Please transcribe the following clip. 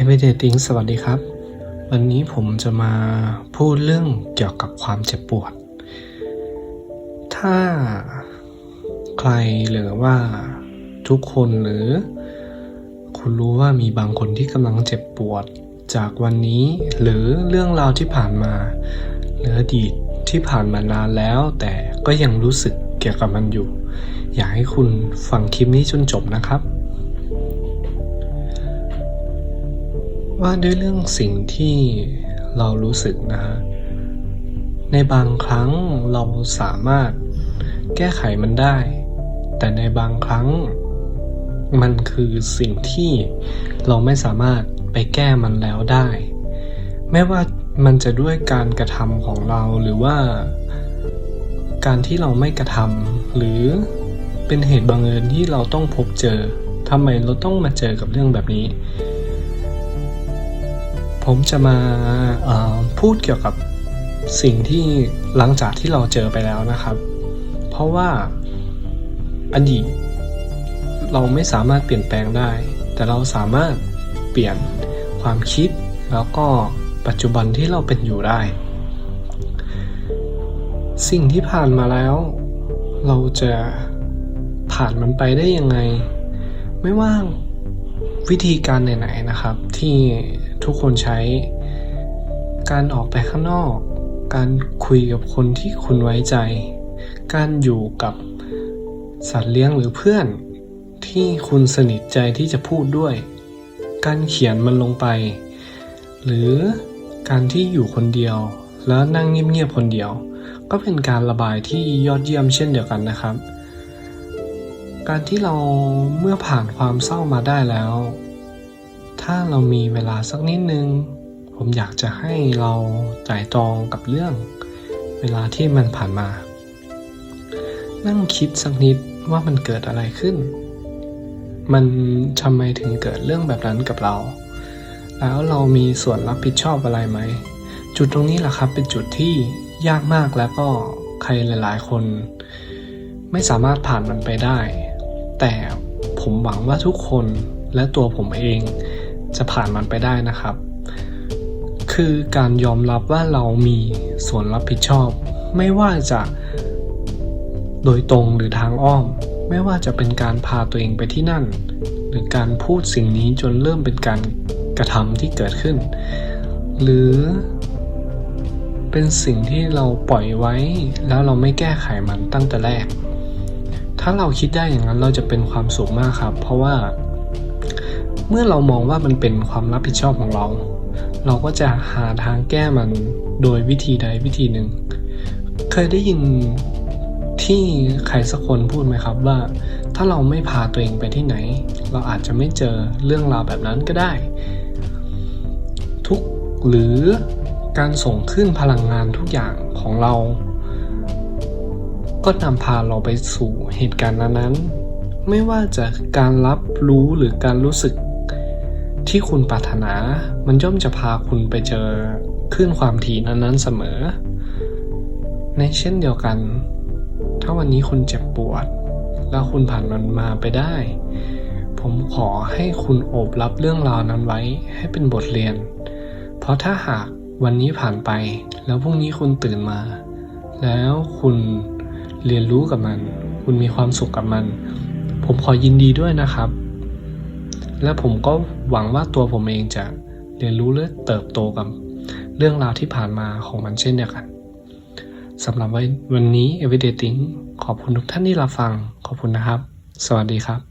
Everyday t h i n g สวัสดีครับ วันนี้ผมจะมาพูดเรื่องเกี่ยวกับความเจ็บปวด ถ้าใครหรือว่าทุกคนหรือ คุณรู้ว่ามีบางคนที่กำลังเจ็บปวดจากวันนี้ หรือเรื่องราวที่ผ่านมา หรืออดีตที่ผ่านมานานแล้ว แต่ก็ยังรู้สึกเกี่ยวกับมันอยู่ อยากให้คุณฟังคลิปนี้จนจบนะครับ ว่าด้วยเรื่องสิ่งที่เรารู้สึกนะฮะ ในบางครั้งเราสามารถแก้ไขมันได้ แต่ในบางครั้ง มันคือสิ่งที่เราไม่สามารถไปแก้มันแล้วได้ ไม่ว่ามันจะด้วยการกระทำของเราหรือว่า การที่เราไม่กระทำหรือเป็นเหตุบังเอิญที่เราต้องพบเจอทำไมเราต้องมาเจอกับเรื่องแบบนี้ ผมจะมาพูดเกี่ยวกับสิ่งที่หลังจากที่เราเจอไปแล้วนะครับ เพราะว่าอดีตเราไม่สามารถเปลี่ยนแปลงได้ แต่เราสามารถเปลี่ยนความคิด แล้วก็ปัจจุบันที่เราเป็นอยู่ได้ สิ่งที่ผ่านมาแล้ว เราจะผ่านมันไปได้ยังไง ไม่ว่าวิธีการไหนๆนะครับ ที่ ทุกคนใช้ การออกไปข้างนอก การคุยกับคนที่คุณไว้ใจ การอยู่กับสัตว์เลี้ยงหรือเพื่อน ที่คุณสนิทใจที่จะพูดด้วย การเขียนมันลงไป หรือการที่อยู่คนเดียว แล้วนั่งเงียบๆคนเดียว ก็เป็นการระบายที่ยอดเยี่ยมเช่นเดียวกันนะครับ การที่เราเมื่อผ่านความเศร้ามาได้แล้ว ถ้าเรามีเวลาสักนิดนึง ผมอยากจะให้เราจ่ายตองกับเรื่อง เวลาที่มันผ่านมา นั่งคิดสักนิดว่ามันเกิดอะไรขึ้น มันทำไมถึงเกิดเรื่องแบบนั้นกับเรา แล้วเรามีส่วนรับผิดชอบอะไรไหม จุดตรงนี้แหละครับเป็นจุดที่ยากมากแล้วก็ใครหลาย ๆ คน ไม่สามารถผ่านมันไปได้ แต่ผมหวังว่าทุกคนและตัวผมเอง จะผ่านมันไปได้นะครับ คือการยอมรับว่าเรามีส่วนรับผิดชอบ ไม่ว่าจะโดยตรงหรือทางอ้อม ไม่ว่าจะเป็นการพาตัวเองไปที่นั่น หรือการพูดสิ่งนี้จนเริ่มเป็นการกระทำที่เกิดขึ้น หรือเป็นสิ่งที่เราปล่อยไว้ แล้วเราไม่แก้ไขมันตั้งแต่แรก ถ้าเราคิดได้อย่างนั้นเราจะเป็นความสุขมากครับ เพราะว่า เมื่อเรามองว่ามันเป็นความรับผิดชอบของเรา เราก็จะหาทางแก้มันโดยวิธีใดวิธีหนึ่ง เคยได้ยินที่ใครสักคนพูดไหมครับว่า ถ้าเราไม่พาตัวเองไปที่ไหน เราอาจจะไม่เจอเรื่องราวแบบนั้นก็ได้ ทุกหรือการส่งขึ้นพลังงานทุกอย่างของเรา ก็นำพาเราไปสู่เหตุการณ์นั้นๆ ไม่ว่าจะการรับรู้หรือการรู้สึก ที่คุณปรารถนา มันย่อมจะพาคุณไปเจอขึ้นความถี่นั้นๆเสมอ ในเช่นเดียวกัน ถ้าวันนี้คุณเจ็บปวด แล้วคุณผ่านมันมาไปได้ ผมขอให้คุณโอบรับเรื่องราวนั้นไว้ให้เป็นบทเรียน เพราะถ้าหากวันนี้ผ่านไป แล้วพรุ่งนี้คุณตื่นมา แล้วคุณเรียนรู้กับมัน คุณมีความสุขกับมัน ผมขอยินดีด้วยนะครับ และผมก็หวังว่าตัวผมเองจะเรียนรู้และเติบโตกับเรื่องราวที่ผ่านมาของมันเช่นเดียวกันสำหรับวันนี้ Everyday Think ขอบคุณทุกท่านที่รับฟัง ขอบคุณนะครับ สวัสดีครับ